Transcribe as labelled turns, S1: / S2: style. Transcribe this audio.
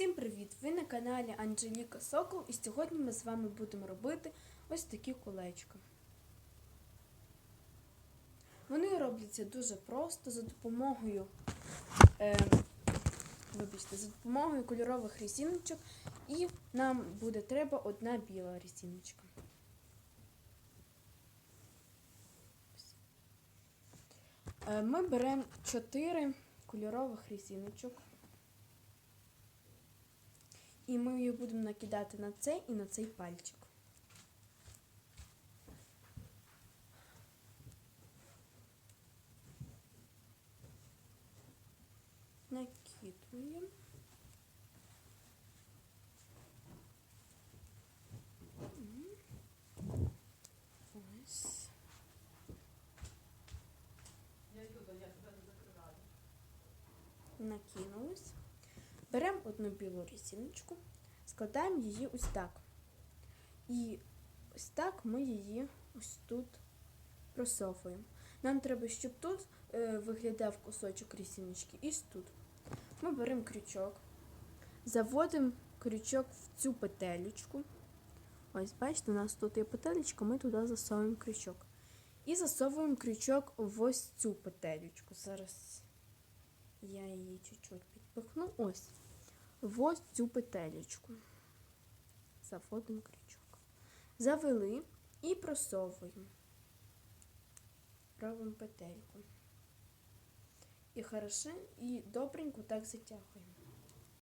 S1: Всім привіт! Ви на каналі Анжеліка Сокол і сьогодні ми з вами будемо робити ось такі колечка. Вони робляться дуже просто за допомогою, е, вибачте, за допомогою кольорових різиночок і нам буде треба одна біла різиночка. Е, Ми беремо 4 кольорових різиночок. І ми її будемо накидати на цей і на цей пальчик. Накидуємо. Ось. Накинулись. Беремо одну білу різиночку, складаємо її ось так. І ось так ми її ось тут просовуємо. Нам треба, щоб тут е, виглядав кусочок різиночки. І тут. Ми беремо крючок, заводимо крючок в цю петелечку. Ось, бачите, у нас тут є петелечка, ми туди засовуємо крючок. І засовуємо крючок в ось цю петелечку. Зараз я її чуть-чуть підпихну. Ось. Ось цю петелечку. Заводимо крючок. Завели і просовуємо. Робимо петельку. І хороше, і добренько так затягуємо.